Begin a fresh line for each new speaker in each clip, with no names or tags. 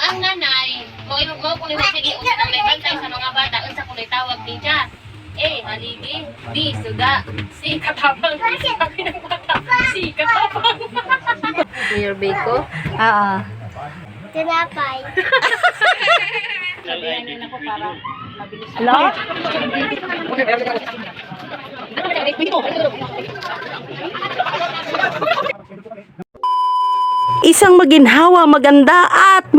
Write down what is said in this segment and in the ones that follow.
ang nanay, mo mo kung imo sige unsa nang nagbantay sa mga bata unsa kung tawag ni Diya. A. Haligi. B. Suga. C. Katapang. Sabi ng bata. C. Katapang. Mayor Biko.
Oo.
Tinapay.
Hello? Isang maginhawa, maganda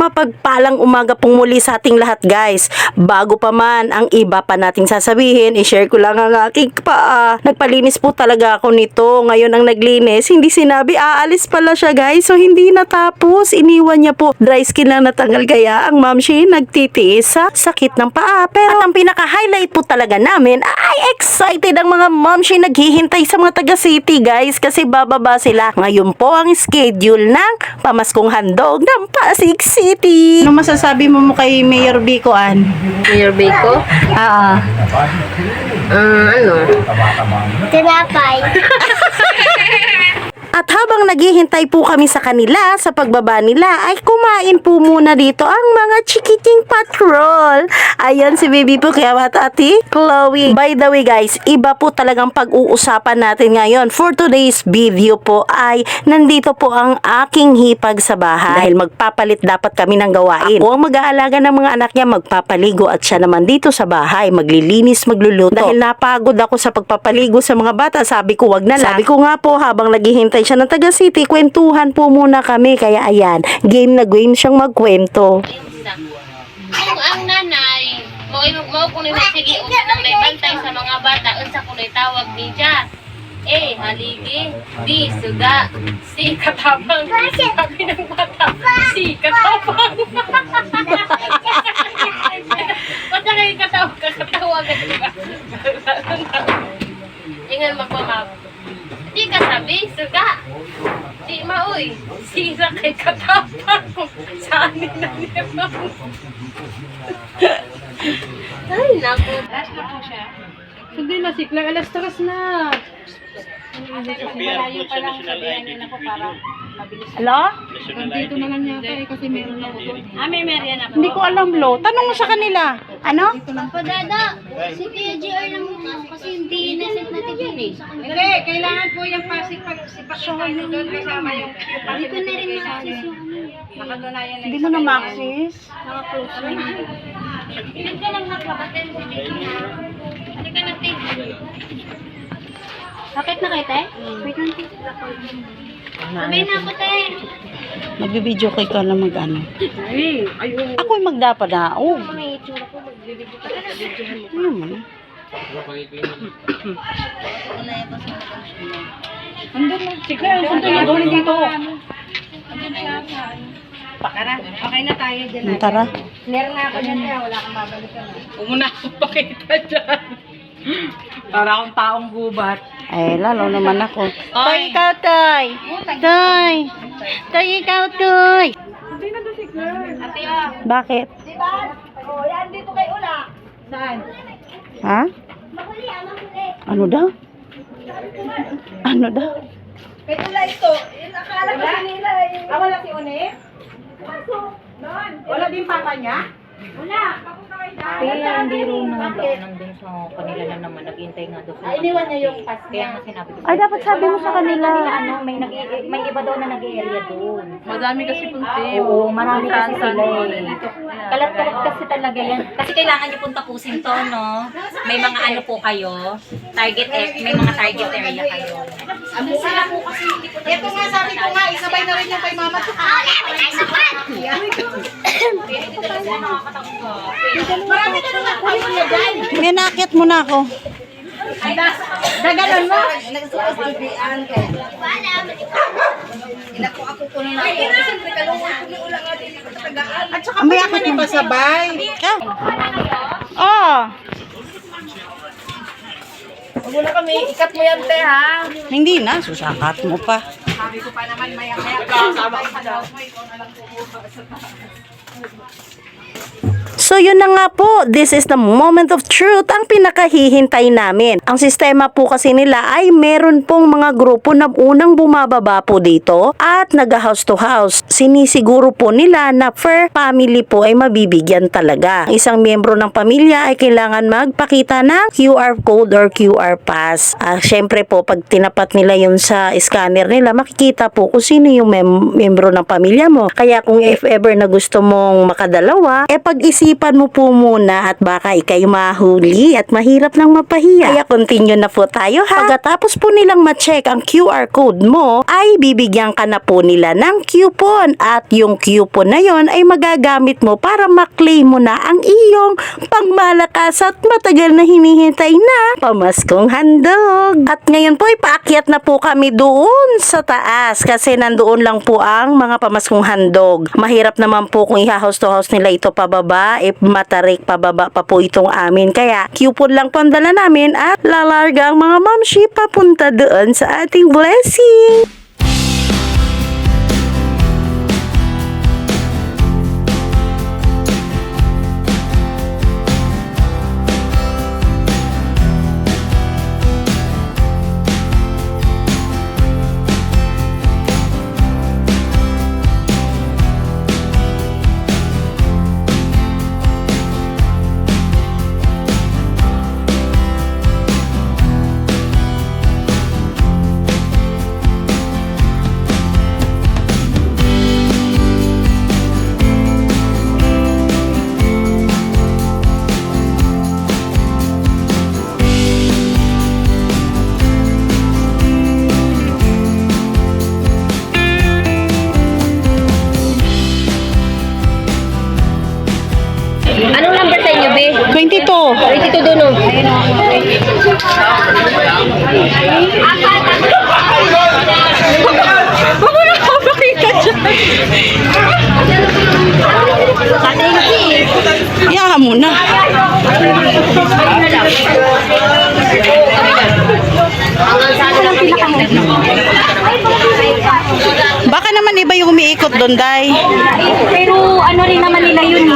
mapagpalang umaga pong muli sa ating lahat guys. Bago pa man ang iba pa nating sasabihin, i-share ko lang ang aking paa. Nagpalinis po talaga ako nito. Ngayon ang naglinis, hindi sinabi aalis pala siya guys. So hindi natapos, iniwan niya po. Dry skin lang natanggal kaya ang mamshi nagtitiis sa sakit ng paa. Pero at ang pinaka-highlight po talaga namin ay excited ang mga mamshi naghihintay sa mga taga city guys kasi bababa sila. Ngayon po ang schedule ng pamaskong handog ng Pasig City. Ano masasabi mo mo kay Mayor Bico An?
Mayor Biko.
Oo.
Um, ano?
Tinapay.
At habang naghihintay po kami sa kanila sa pagbaba nila ay kumain po muna dito ang mga chikiting patrol. Ayan si baby po kaya ati Chloe. By the way guys, iba po talagang pag-uusapan natin ngayon. For today's video po ay nandito po ang aking hipag sa bahay. Dahil magpapalit dapat kami ng gawain. Ako ang mag-aalaga ng mga anak niya magpapaligo at siya naman dito sa bahay maglilinis, magluluto. Dahil napagod ako sa pagpapaligo sa mga bata, sabi ko wag na lang. Sabi ko nga po habang naghihintay siya ng taga city, kwentuhan po muna kami. Kaya ayan, game na game siyang magkwento.
Kung ang nanay, mo mo kung imo sige unsa nang nagbantay sa mga bata unsa kung tawag ni Diya. A. Haligi. B. Suga. C. Katapang. Sabi ng bata. C. Katapang. Ba't na kayo katawa? Kakatawagan ko ba? Ingan magpamap. Sabi, suga. Di maoy. Sira kay katapang. Saan nila niya Ay, naku.
Hindi na si Clark, alas taras na.
Malayo pa lang sabihan niyo na po para
Hello?
Dito na lang yata eh, kasi meron ako doon.
Ah, may Marian ako.
Hindi ko alam, Lo. Tanong mo sa kanila. Ano?
Padada, si JR lang muna kasi hindi na-set natin yun eh.
Hindi, kailangan po yung pasig pag sipakitan nyo doon kasama yung
Hindi ko na rin ma-access yung ano.
nakatunayan na
Hindi mo na maxis.
Naka-close na.
Hindi ka lang nagkabatin si Vicky ha. Hindi ka natin.
Bakit na kayo, te? Wait lang, te. Sabay na ako, te.
Magbibideo kay ka lang mag-ano. Ako yung magdapadaog.
Ako may itsura ko, magbibigyo ka na.
Ano mo na?
Andun na. Si Clark, andun na. Doon dito.
Tara, okay na tayo dyan.
Ang Tara.
Clear na ako dyan wala kang babalikan.
Huwag mo na akong pakita dyan. Para akong taong gubat.
Ay, lalo naman ako. Tay, ikaw, tay. Tay. Tay, ikaw, tay.
Hindi na doon si Clark.
Ate, oh.
Bakit?
Oh, yan dito kay Ula. Saan?
Ha?
Mahuli, ah, mahuli.
Ano daw? Ano daw?
Kay Ula ito. Yung akala ko si nila eh. Ah, wala si Une? Doon. Wala din papa niya? Wala.
Kaya hindi rin naman daw nandun sa kanila na naman, naghihintay nga daw.
Ay, iniwan niya yung pass
Kaya nga sinabi ko.
Ay, dapat sabi mo sa kanila.
Ano, may, nag may iba daw na nag-area doon.
Madami kasi punti.
Oo, marami kasi sila eh. Kalat-kalat kasi talaga yan. Kasi kailangan niyo pong tapusin to, no? May mga ano po kayo, target, eh, may mga target area kayo. Sila po kasi
Ito nga sabi ko nga, isabay na rin yung kay mama. Marami na naman kami niya dyan.
May nakit mo na ako.
Dagalan mo. Nagsusubian kay. Inako ako ko na lang. Siyempre kalungan ko ni Ula nga din sa tagaan. At saka
May akit mo.
pasabay.
Ah. Oh.
Huwag mo na kami, ikat mo yan te ha.
Hindi na, susakat mo pa.
Sabi ko pa naman, maya maya.
Nagkakasama ka
daw ikaw na lang kumuha sa taas.
So yun na nga po, this is the moment of truth ang pinakahihintay namin. Ang sistema po kasi nila ay meron pong mga grupo na unang bumababa po dito at nag-house to house. Sinisiguro po nila na per family po ay mabibigyan talaga. Ang Isang miyembro ng pamilya ay kailangan magpakita ng QR code or QR pass. Ah, Siyempre po, pag tinapat nila yun sa scanner nila, makikita po kung sino yung mem- miyembro ng pamilya mo. Kaya kung if ever na gusto mong makadalawa, eh pag-isipan mo po muna at baka ikay mahuli at mahirap nang mapahiya. Kaya continue na po tayo ha. Pagkatapos po nilang ma-check ang QR code mo, ay bibigyan ka na po nila ng coupon at yung coupon na yon ay magagamit mo para maklaim mo na ang iyong pangmalakas at matagal na hinihintay na pamaskong handog. At ngayon po ay paakyat na po kami doon sa taas kasi nandoon lang po ang mga pamaskong handog. Mahirap naman po kung iha-house to house nila ito pababa, eh matarik pababa pa po itong amin. Kaya coupon lang po ang dala namin at lalarga ang mga mamshi papunta doon sa ating blessing. Iyaha mo na. Baka naman iba yung umiikot doon, Day.
Pero ano rin naman nila yun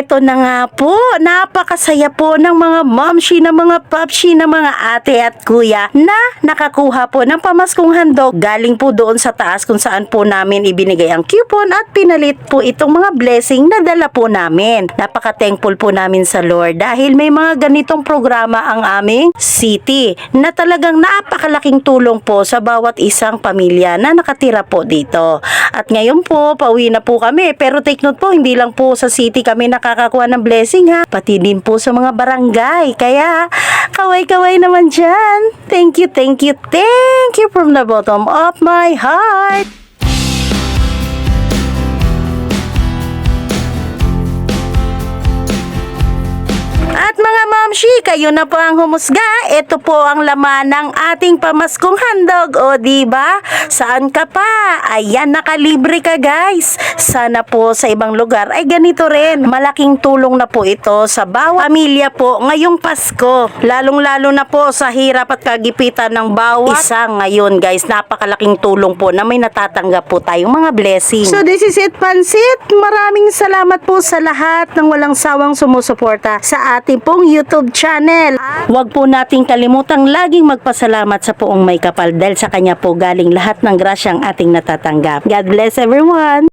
eto na nga po, napakasaya po ng mga momshi, ng mga papshi, ng mga ate at kuya na nakakuha po ng pamaskong handog galing po doon sa taas kung saan po namin ibinigay ang coupon at pinalit po itong mga blessing na dala po namin. Napaka-thankful po namin sa Lord dahil may mga ganitong programa ang aming city na talagang napakalaking tulong po sa bawat isang pamilya na nakatira po dito. At ngayon po, pauwi na po kami. Pero take note po, hindi lang po sa city kami nakakakuha ng blessing ha. Pati din po sa mga barangay. Kaya, kaway-kaway naman dyan. Thank you, thank you, thank you from the bottom of my heart. At mga mamshi, kayo na po ang humusga. Ito po ang laman ng ating pamaskong handog. O, ba? Saan ka pa? Ayan, nakalibre ka guys. Sana po sa ibang lugar ay ganito rin. Malaking tulong na po ito sa bawat pamilya po ngayong Pasko. Lalong-lalo na po sa hirap at kagipitan ng bawat isa ngayon guys. Napakalaking tulong po na may natatanggap po tayong mga blessing. So this is it, Pansit. Maraming salamat po sa lahat ng walang sawang sumusuporta sa ating pong YouTube channel. Huwag po nating kalimutang laging magpasalamat sa poong may kapal dahil sa kanya po galing lahat ng grasyang ating natatanggap. God bless everyone!